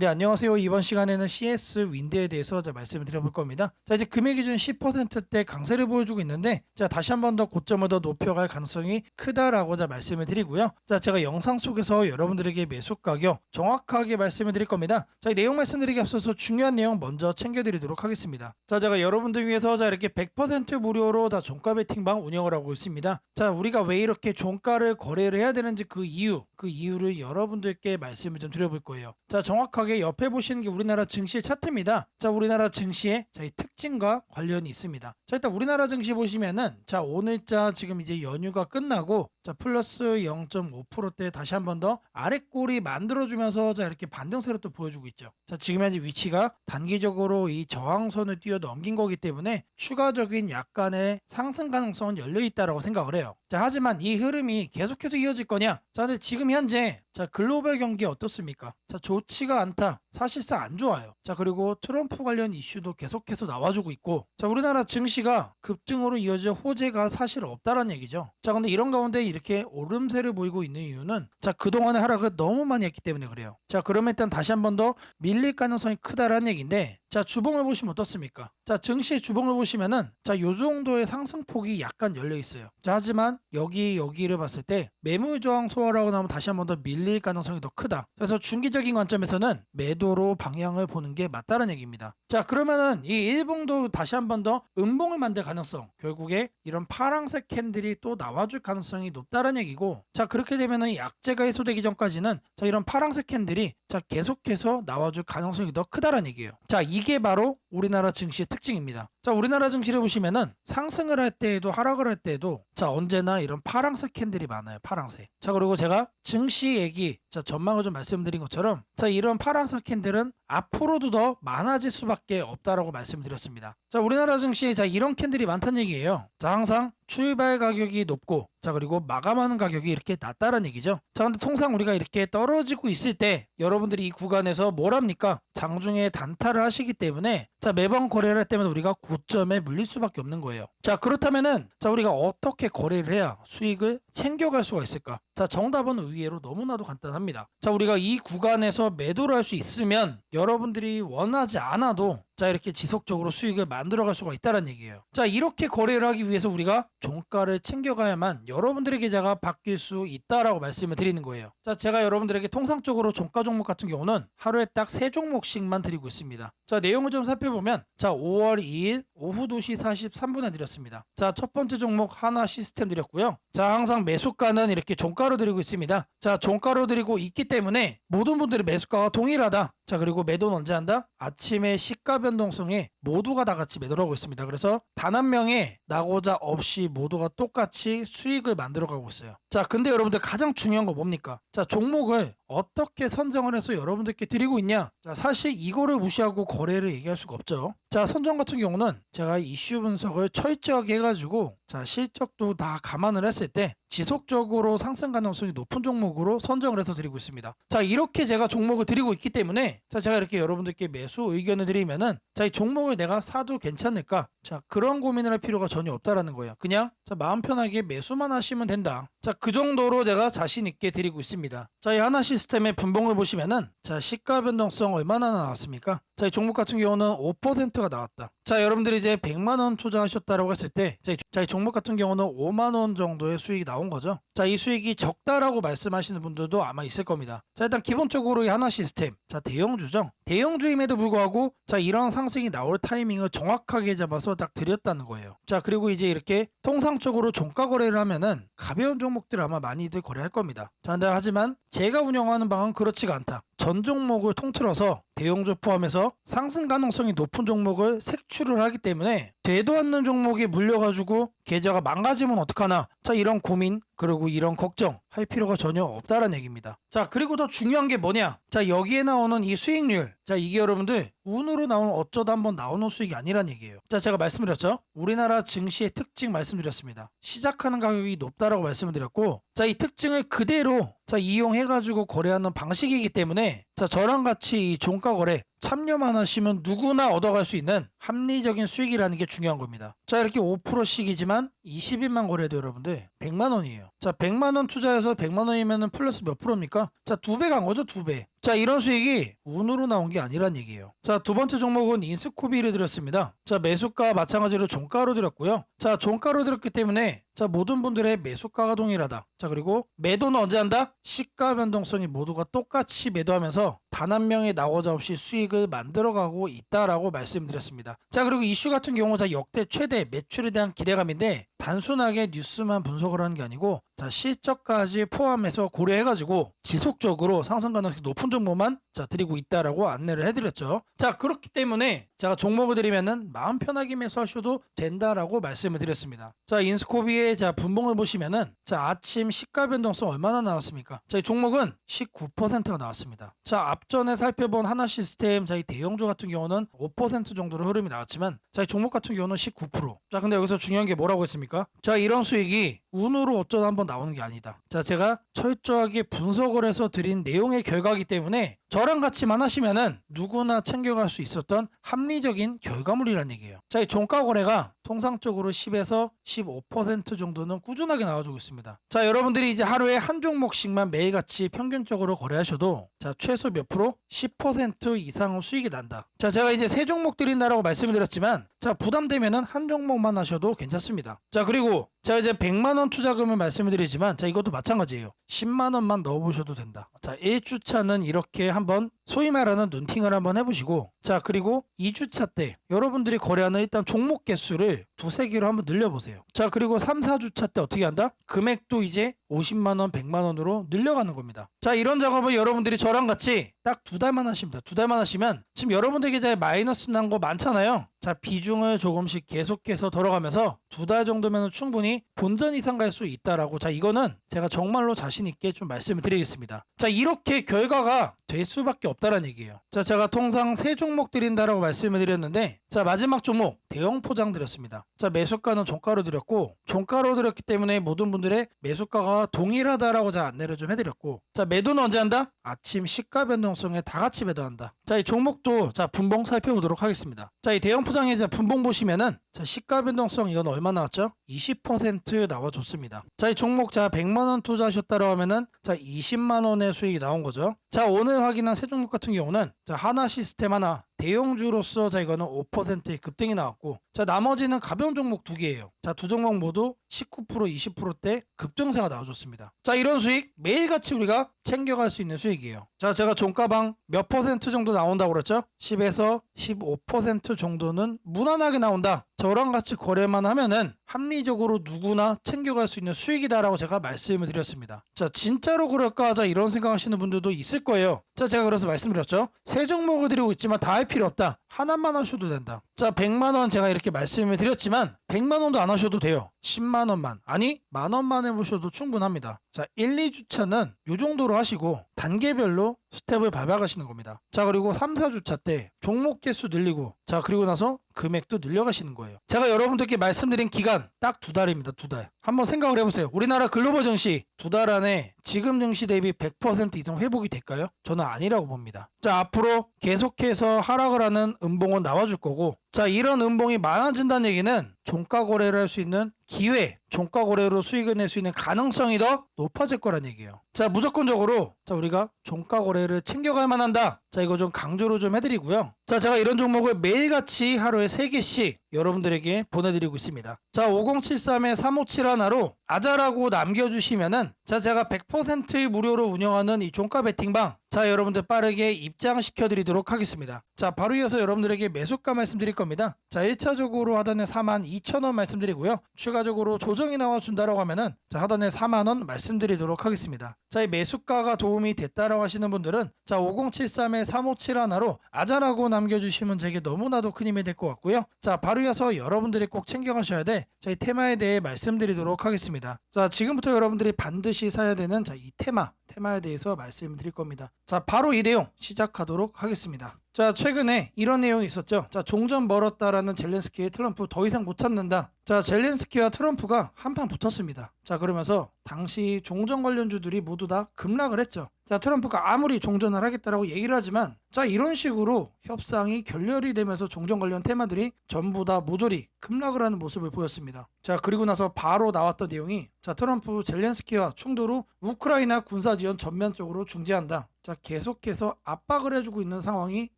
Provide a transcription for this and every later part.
네, 안녕하세요. 이번 시간에는 CS 윈드에 대해서 자, 말씀을 드려볼 겁니다. 자, 이제 금액 기준 10%대 강세를 보여주고 있는데, 자, 다시 한 번 더 고점을 더 높여갈 가능성이 크다라고 자, 말씀을 드리고요. 자, 제가 영상 속에서 여러분들에게 매수 가격 정확하게 말씀을 드릴 겁니다. 자, 이 내용 말씀드리기 앞서서 중요한 내용 먼저 챙겨드리도록 하겠습니다. 자, 제가 여러분들 위해서 자, 이렇게 100% 무료로 다 종가 베팅방 운영을 하고 있습니다. 자, 우리가 왜 이렇게 종가를 거래를 해야 되는지 그 이유, 그 이유를 여러분들께 말씀을 좀 드려볼 거예요. 자, 정확하게 옆에 보시는 게 우리나라 증시 차트입니다. 자, 우리나라 증시의 저희 특징과 관련이 있습니다. 자, 일단 우리나라 증시 보시면은 자, 오늘자 지금 이제 연휴가 끝나고 자, 플러스 0.5%대 다시 한 번 더 아래꼬리 만들어주면서 자, 이렇게 반등세로 또 보여주고 있죠. 자, 지금 현재 위치가 단기적으로 이 저항선을 뛰어 넘긴 거기 때문에 추가적인 약간의 상승 가능성은 열려 있다라고 생각을 해요. 자, 하지만 이 흐름이 계속해서 이어질 거냐? 자, 근데 지금 현재 자, 글로벌 경기 어떻습니까? 자, 좋지가 않다. 사실상 안 좋아요. 자, 그리고 트럼프 관련 이슈도 계속해서 나와주고 있고, 자, 우리나라 증시가 급등으로 이어질 호재가 사실 없다라는 얘기죠. 자, 근데 이런 가운데 이렇게 오름세를 보이고 있는 이유는, 자, 그동안의 하락을 너무 많이 했기 때문에 그래요. 자, 그러면 일단 다시 한 번 더 밀릴 가능성이 크다라는 얘기인데, 자, 주봉을 보시면 어떻습니까? 자, 증시 주봉을 보시면은, 자, 요 정도의 상승폭이 약간 열려 있어요. 자, 하지만 여기, 여기를 봤을 때, 매물 저항 소화라고 나오면 다시 한 번 더 밀릴 가능성이 더 크다. 그래서 중기적인 관점에서는 매도로 방향을 보는 게 맞다는 얘기입니다. 자, 그러면은 이 일봉도 다시 한 번 더 음봉을 만들 가능성, 결국에 이런 파란색 캔들이 또 나와 줄 가능성이 높다는 얘기고, 자, 그렇게 되면은 약재가 해소되기 전까지는 자, 이런 파란색 캔들이 자, 계속해서 나와 줄 가능성이 더 크다는 얘기예요. 자, 이게 바로 우리나라 증시의 특징입니다. 자, 우리나라 증시를 보시면은 상승을 할 때에도 하락을 할 때에도 자, 언제나 이런 파란색 캔들이 많아요. 파란색. 자, 그리고 제가 증시 얘기, 자, 전망을 좀 말씀드린 것처럼 자, 이런 파란색 캔들은 앞으로도 더 많아질 수밖에 없다라고 말씀드렸습니다. 자, 우리나라 증시에 자, 이런 캔들이 많다는 얘기예요. 자, 항상 출발 가격이 높고 자 그리고 마감하는 가격이 이렇게 낮다는 얘기죠. 자 근데 통상 우리가 이렇게 떨어지고 있을 때 여러분들이 이 구간에서 뭘 합니까? 장중에 단타를 하시기 때문에 자 매번 거래를 할 때마다 우리가 고점에 물릴 수밖에 없는 거예요. 자 그렇다면은 자 우리가 어떻게 거래를 해야 수익을 챙겨갈 수가 있을까? 자 정답은 의외로 너무나도 간단합니다. 자 우리가 이 구간에서 매도를 할 수 있으면 여러분들이 원하지 않아도 자 이렇게 지속적으로 수익을 만들어갈 수가 있다는 얘기예요. 자 이렇게 거래를 하기 위해서 우리가 종가를 챙겨가야만 여러분들의 계좌가 바뀔 수 있다라고 말씀을 드리는 거예요. 자 제가 여러분들에게 통상적으로 종가 종목 같은 경우는 하루에 딱 세 종목씩만 드리고 있습니다. 자 내용을 좀 살펴보면 자 5월 2일 오후 2시 43분에 드렸습니다. 자 첫 번째 종목 하나 시스템 드렸고요. 자 항상 매수가는 이렇게 종가로 드리고 있습니다. 자 종가로 드리고 있기 때문에 모든 분들의 매수가가 동일하다. 자 그리고 매도는 언제 한다? 아침에 시가 변 동성에 모두가 다 같이 하고 있습니다. 그래서 단 한 명의 나고자 없이 모두가 똑같이 수익을 만들어 가고 있어요. 자 근데 여러분들 가장 중요한 거 뭡니까? 자 종목을 어떻게 선정을 해서 여러분들께 드리고 있냐? 자 사실 이거를 무시하고 거래를 얘기할 수가 없죠. 자 선정 같은 경우는 제가 이슈 분석을 철저하게 해가지고 자 실적도 다 감안을 했을 때 지속적으로 상승 가능성이 높은 종목으로 선정을 해서 드리고 있습니다. 자 이렇게 제가 종목을 드리고 있기 때문에 자 제가 이렇게 여러분들께 매수 의견을 드리면은 자 이 종목을 내가 사도 괜찮을까? 자 그런 고민을 할 필요가 전혀 없다라는 거예요. 그냥 자 마음 편하게 매수만 하시면 된다. 자 그 정도로 제가 자신 있게 드리고 있습니다. 자 이 하나 시스템의 분봉을 보시면은 자 시가 변동성 얼마나 나왔습니까? 자 이 종목 같은 경우는 5%가 나왔다. 자 여러분들이 이제 100만 원 투자하셨다라고 했을 때 자 이 종목 같은 경우는 5만 원 정도의 수익이 나온 거죠. 자 이 수익이 적다라고 말씀하시는 분들도 아마 있을 겁니다. 자 일단 기본적으로 이 하나 시스템 자 대형주죠. 대형주임에도 불구하고 자 이런 상승이 나올 타이밍을 정확하게 잡아서 딱 드렸다는 거예요. 자 그리고 이제 이렇게 통상적으로 종가 거래를 하면은 가벼운 종목들 아마 많이들 거래할 겁니다. 자 근데 하지만 제가 운영하는 방은 그렇지가 않다. 전 종목을 통틀어서 대형주 포함해서 상승 가능성이 높은 종목을 색출을 하기 때문에 되도 않는 종목에 물려가지고 계좌가 망가지면 어떡하나? 자 이런 고민 그리고 이런 걱정 할 필요가 전혀 없다는 얘기입니다. 자 그리고 더 중요한 게 뭐냐? 자 여기에 나오는 이 수익률. 자 이게 여러분들 운으로 나오는 어쩌다 한번 나오는 수익이 아니란 얘기예요. 자 제가 말씀드렸죠? 우리나라 증시의 특징 말씀드렸습니다. 시작하는 가격이 높다라고 말씀을 드렸고 자 이 특징을 그대로 자 이용해 가지고 거래하는 방식이기 때문에 자 저랑 같이 이 종가 거래 참여만 하시면 누구나 얻어갈 수 있는 합리적인 수익이라는 게 중요한 겁니다. 자 이렇게 5%씩이지만 20일만 거래해도 여러분들 100만 원이에요. 자 100만 원 투자해서 100만 원이면 플러스 몇 프로입니까? 자 두 배간 거죠 두 배. 자자 이런 수익이 운으로 나온 게 아니란 얘기예요. 자 두 번째 종목은 인스코비를 드렸습니다. 자 매수가 마찬가지로 종가로 드렸고요. 자 종가로 드렸기 때문에 자 모든 분들의 매수가가 동일하다. 자 그리고 매도는 언제 한다? 시가 변동성이 모두가 똑같이 매도하면서 단 한 명의 나고자 없이 수익을 만들어가고 있다라고 말씀드렸습니다. 자 그리고 이슈 같은 경우 자 역대 최대 매출에 대한 기대감인데 단순하게 뉴스만 분석을 하는 게 아니고 자 실적까지 포함해서 고려해가지고 지속적으로 상승 가능성이 높은 정보만 자 드리고 있다라고 안내를 해드렸죠. 자 그렇기 때문에 제가 종목을 드리면은 마음 편하게 매수하셔도 된다라고 말씀을 드렸습니다. 자 인스코비의 자 분봉을 보시면은 자 아침 시가 변동성 얼마나 나왔습니까? 자 이 종목은 19%가 나왔습니다. 자 앞전에 살펴본 하나 시스템 자 이 대형주 같은 경우는 5% 정도로 흐름이 나왔지만 자 이 종목 같은 경우는 19%. 자 근데 여기서 중요한 게 뭐라고 했습니까? 자 이런 수익이 운으로 어쩌다 한번 나오는 게 아니다. 자 제가 철저하게 분석을 해서 드린 내용의 결과이기 때문에 저랑 같이만 하시면은 누구나 챙겨갈 수 있었던 합리적인 결과물이란 얘기예요. 자, 이 종가 거래가 통상적으로 10에서 15% 정도는 꾸준하게 나와주고 있습니다. 자, 여러분들이 이제 하루에 한 종목씩만 매일같이 평균적으로 거래하셔도 자, 최소 몇 프로? 10% 이상 수익이 난다. 자, 제가 이제 세 종목 드린다라고 말씀을 드렸지만 자, 부담되면은 한 종목만 하셔도 괜찮습니다. 자, 그리고 제가 이제 100만 원 투자금을 말씀을 드리지만 자, 이것도 마찬가지예요. 10만 원만 넣어 보셔도 된다. 자, 1주차는 이렇게 한번 소위 말하는 눈팅을 한번 해보시고 자 그리고 2주차 때 여러분들이 거래하는 일단 종목 개수를 두세 개로 한번 늘려보세요. 자 그리고 3, 4주차 때 어떻게 한다? 금액도 이제 50만원, 100만원으로 늘려가는 겁니다. 자 이런 작업을 여러분들이 저랑 같이 딱 두 달만 돼요 두 달만 하시면 지금 여러분들 계좌에 마이너스 난 거 많잖아요. 자 비중을 조금씩 계속해서 덜어가면서 두 달 정도면 충분히 본전 이상 갈 수 있다라고. 자 이거는 제가 정말로 자신 있게 좀 말씀을 드리겠습니다. 자 이렇게 결과가 될 수밖에 없다는 얘기예요. 자 제가 통상 세 종목 드린다라고 말씀을 드렸는데 자 마지막 종목 대형 포장 드렸습니다 자 매수가는 종가로 드렸고 종가로 드렸기 때문에 모든 분들의 매수가가 동일하다라고 자 안내를 좀 해드렸고 자 매도는 언제 한다? 아침 시가 변동성에 다 같이 매도한다 자 이 종목도 자 분봉 살펴보도록 하겠습니다 자 이 대형 포장의 자 분봉 보시면은 자 시가 변동성 이건 얼마 나왔죠? 20% 나와줬습니다 자 이 종목 자 100만 원 투자하셨다고 하면은 자 20만 원의 수익이 나온 거죠 자 오늘 확인한 세 종목 같은 경우는 자 하나 시스템 하나 대형주로서 자 이거는 5%의 급등이 나왔고 자 나머지는 가벼운 종목 두 개예요. 자 두 종목 모두 19% 20%대 급등세가 나와줬습니다. 자 이런 수익 매일같이 우리가 챙겨갈 수 있는 수익이에요. 자 제가 종가방 몇 퍼센트 정도 나온다고 그랬죠? 10에서 15% 정도는 무난하게 나온다. 저랑 같이 거래만 하면은 합리적으로 누구나 챙겨갈 수 있는 수익이다라고 제가 말씀을 드렸습니다. 자 진짜로 그럴까 자 이런 생각하시는 분들도 있을 거예요. 자 제가 그래서 말씀드렸죠. 세 종목을 드리고 있지만 다 할 필요 없다. 하나만 하셔도 된다. 자 100만 원 제가 이렇게 말씀을 드렸지만 100만 원도 안 하셔도 돼요. 10만 원만 아니 만 원만 해 보셔도 충분합니다. 자 1, 2주차는 요 정도로 하시고 단계별로 스텝을 밟아가시는 겁니다. 자 그리고 3, 4주차 때 종목 개수 늘리고 자 그리고 나서 금액도 늘려가시는 거예요. 제가 여러분들께 말씀드린 기간 딱 두 달입니다. 두 달. 한번 생각을 해보세요. 우리나라 글로벌 증시 두 달 안에 지금 증시 대비 100% 이상 회복이 될까요? 저는 아니라고 봅니다. 자 앞으로 계속해서 하락을 하는 음봉은 나와줄 거고 자 이런 음봉이 많아진다는 얘기는 종가 거래를 할 수 있는 기회, 종가 거래로 수익을 낼 수 있는 가능성이 더 높아질 거란 얘기예요. 자 무조건적으로 자 우리가 종가 거래를 챙겨갈 만한다. 자 이거 좀 강조를 좀 해드리고요. 자 제가 이런 종목을 매일같이 하루에 3개씩 여러분들에게 보내드리고 있습니다. 자 5073에 357 하나로 아자라고 남겨주시면은 자 제가 100% 무료로 운영하는 이 종가 베팅방 자 여러분들 빠르게 입장시켜 드리도록 하겠습니다. 자 바로 이어서 여러분들에게 매수가 말씀드릴 겁니다. 자 1차적으로 하단에 42,000원 말씀드리고요. 추가적으로 조정이 나와준다라고 하면은 자 하단에 4만원 말씀드리도록 하겠습니다. 자 이 매수가가 도움이 됐다라고 하시는 분들은 자 5073에 357 하나로 아자라고 남 겨주시면 제게 너무나도 큰 힘이 될 것 같고요. 자 바로 이어서 여러분들이 꼭 챙겨가셔야 돼. 자이 테마에 대해 말씀드리도록 하겠습니다. 자 지금부터 여러분들이 반드시 사야 되는 자 이 테마 테마에 대해서 말씀드릴 겁니다. 자 바로 이 내용 시작하도록 하겠습니다. 자 최근에 이런 내용이 있었죠. 자 종전 멀었다라는 젤렌스키의 트럼프 더 이상 못 참는다. 자 젤렌스키와 트럼프가 한판 붙었습니다. 자 그러면서 당시 종전 관련주들이 모두 다 급락을 했죠. 자 트럼프가 아무리 종전을 하겠다라고 얘기를 하지만 자 이런 식으로 협상이 결렬이 되면서 종전 관련 테마들이 전부 다 모조리 급락을 하는 모습을 보였습니다. 자 그리고 나서 바로 나왔던 내용이 자 트럼프 젤렌스키와 충돌 후 우크라이나 군사 지원 전면적으로 중지한다. 자 계속해서 압박을 해주고 있는 상황이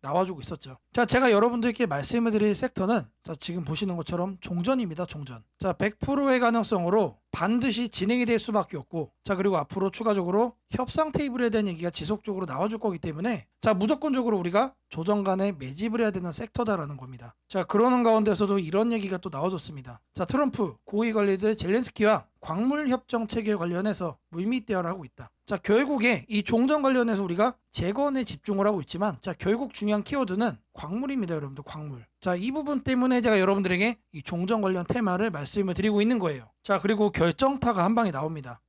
나와주고 있었죠. 자 제가 여러분들께 말씀을 드릴 섹터는 자 지금 보시는 것처럼 종전입니다. 종전. 자 100%의 가능성으로 반드시 진행이 될 수밖에 없고 자 그리고 앞으로 추가적으로 협상 테이블에 대한 얘기가 지속적으로 나와줄 거기 때문에 자 무조건적으로 우리가 조정 간에 매집을 해야 되는 섹터다라는 겁니다. 자 그러는 가운데서도 이런 얘기가 또 나와줬습니다. 자 트럼프 고위 관리들 젤렌스키와 광물 협정 체결 관련해서 물밑 대화를 하고 있다. 자 결국에 이 종전 관련해서 우리가 재건에 집중을 하고 있지만 자 결국 중요한 키워드는 광물입니다 여러분들 광물. 자 이 부분 때문에 제가 여러분들에게 이 종전 관련 테마를 말씀을 드리고 있는 거예요. 자 그리고 결정타가 한 방에 나옵니다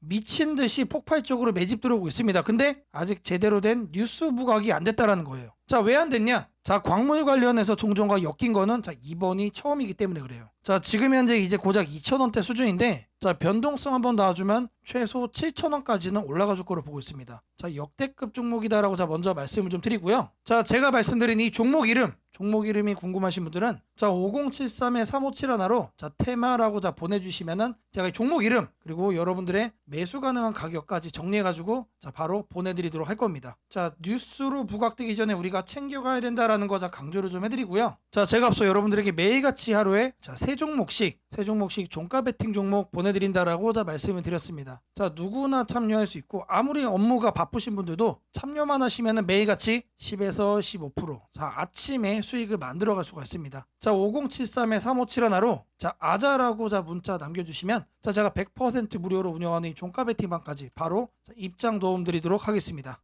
미친 듯이 폭발적으로 매집 들어오고 있습니다. 근데 아직 제대로 된 뉴스 부각이 안 됐다라는 거예요. 자 왜 안 됐냐? 자 광물 관련해서 종전과 엮인 거는 자 이번이 처음이기 때문에 그래요. 자 지금 현재 이제 고작 2,000원대 수준인데 자 변동성 한번 나와주면 최소 7,000원까지는 올라가 줄 거로 보고 있습니다. 자 역대급 종목이다라고 자 먼저 말씀을 좀 드리고요. 자 제가 말씀드린 이 종목 이름 종목 이름이 궁금하신 분들은 자 5073에 357 하나로 자 테마라고 자 보내주시면은 제가 이 종목 이름 그리고 여러분들의 매수 가능한 가격까지 정리해가지고 자 바로 보내드리도록 할 겁니다. 자 뉴스로 부각되기 전에 우리가 챙겨가야 된다라는 거 자 강조를 좀 해드리고요. 자 제가 앞서 여러분들에게 매일같이 하루에 자 세 종목씩 세 종목씩 종가 베팅 종목 보내드린다라고 자 말씀을 드렸습니다. 자 누구나 참여할 수 있고 아무리 업무가 바쁘신 분들도 참여만 하시면은 매일같이 10에서 15%. 자 아침에 수익을 만들어갈 수가 있습니다. 자 5073에 357 하나로 자 아자라고 자 문자 남겨주시면 자 제가 100% 무료로 운영하는 이 종가 베팅방까지 바로 자, 입장 도움 드리도록 하겠습니다.